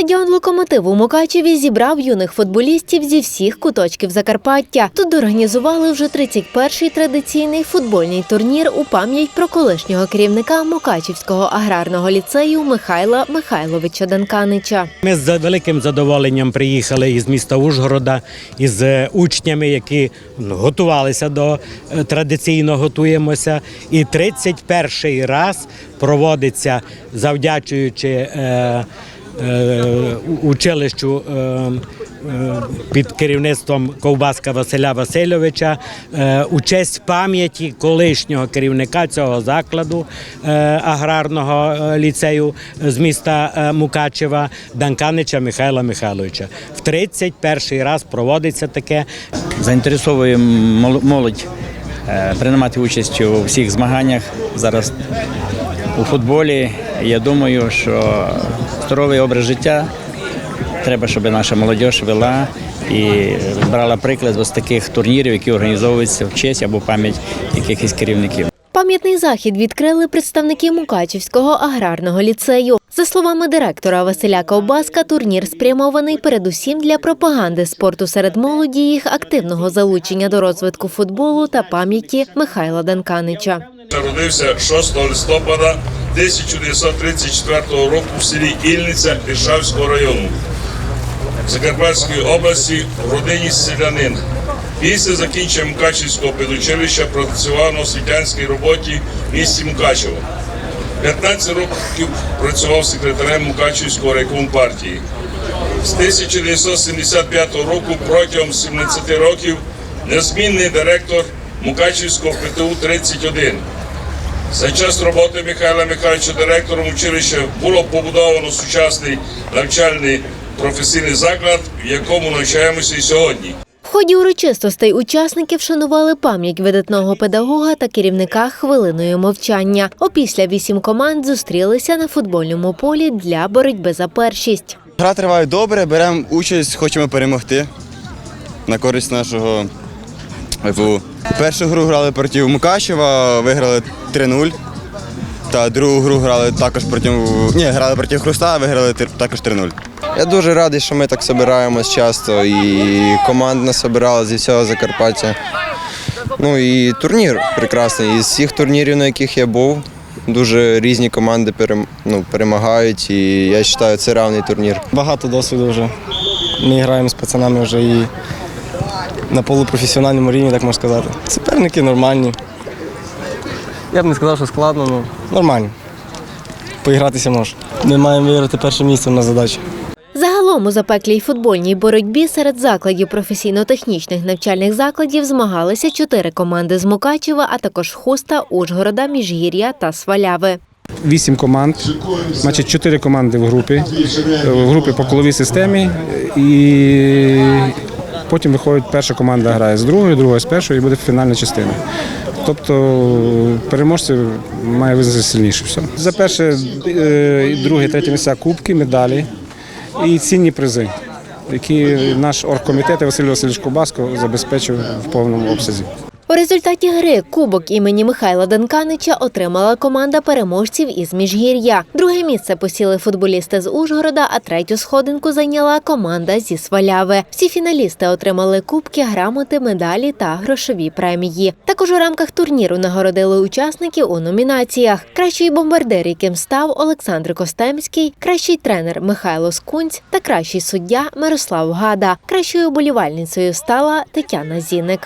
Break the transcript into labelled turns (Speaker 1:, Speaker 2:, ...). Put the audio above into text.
Speaker 1: Стадіон Локомотив у Мукачеві зібрав юних футболістів зі всіх куточків Закарпаття. Тут організували вже 31-й традиційний футбольний турнір у пам'ять про колишнього керівника Мукачівського аграрного ліцею Михайла Михайловича Данканича.
Speaker 2: Ми з великим задоволенням приїхали із міста Ужгорода із е, учнями, які ну, готувалися до е, традиційно готуємося. І 31 раз проводиться, завдячуючи е, училищу. Е, е, під керівництвом Ковбаска Василя Васильовича е, у честь пам'яті колишнього керівника цього закладу е, аграрного е, ліцею з міста е, Мукачева Данканича Михайла Михайловича. В 31 раз проводиться таке.
Speaker 3: Заінтересовуємо мол- молодь е, приймати участь у всіх змаганнях зараз у футболі. Я думаю, що здоровий образ життя треба, щоб наша молодь вела і брала приклад з таких турнірів, які організовуються в честь або пам'ять якихось керівників.
Speaker 1: Пам'ятний захід відкрили представники Мукачівського аграрного ліцею. За словами директора Василя Ковбаска, турнір спрямований передусім для пропаганди спорту серед молоді, їх активного залучення до розвитку футболу та пам'яті Михайла Данканича.
Speaker 4: Народився 6 листопада 1934 року в селі Ільниця Іршавського району Закарпатської області в родині селянин. Після закінчення Мукачівського педучилища працював на освітянській роботі в місті Мукачево. 15 років працював секретарем Мукачівського райкому партії. З 1975 року протягом 17 років незмінний директор Мукачівського ПТУ 31. За час роботи Михайла Михайловича директором училища було побудовано сучасний навчальний професійний заклад, в якому навчаємося і сьогодні.
Speaker 1: В ході урочистостей учасники вшанували пам'ять видатного педагога та керівника хвилиною мовчання. Опісля вісім команд зустрілися на футбольному полі для боротьби за першість.
Speaker 5: Гра триває добре, беремо участь, хочемо перемогти на користь нашого ФУ. Першу гру грали проти Мукачева, виграли 3-0. Та другу гру грали також проти. Ні, грали проти Хруста, виграли також 3-0.
Speaker 6: Я дуже радий, що ми так збираємось часто, і команда збирала зі всього Закарпаття. Ну і турнір прекрасний. Із всіх турнірів, на яких я був, дуже різні команди перем- ну, перемагають, і я вважаю, це равний турнір.
Speaker 7: Багато досвіду вже. Ми граємо з пацанами вже і на полупрофесіональному рівні, так можна сказати. Суперники нормальні. Я б не сказав, що складно, але нормально. Поігратися можна. Ми маємо виграти перше місце на задачі.
Speaker 1: Загалом у запеклій футбольній боротьбі серед закладів професійно-технічних навчальних закладів змагалися чотири команди з Мукачева, а також Хуста, Ужгорода, Міжгір'я та Сваляви.
Speaker 8: Вісім команд, значить чотири команди в групі, в групі по коловій системі, і потім виходить перша команда грає з другою, друга з першою і буде фінальна частина. Тобто переможці має визнати сильніше. Все. За перше, е, друге, третє місця кубки, медалі і цінні призи, які наш оргкомітет Василь Васильович Кубаско забезпечив в повному обсязі.
Speaker 1: У результаті гри Кубок імені Михайла Данканича отримала команда переможців із Міжгір'я. Друге місце посіли футболісти з Ужгорода, а третю сходинку зайняла команда зі Сваляви. Всі фіналісти отримали кубки, грамоти, медалі та грошові премії. Також у рамках турніру нагородили учасників у номінаціях: кращий бомбардир, яким став Олександр Костемський, кращий тренер Михайло Скунць та кращий суддя Мирослав Гада. Кращою болівальницею стала Тетяна Зіник.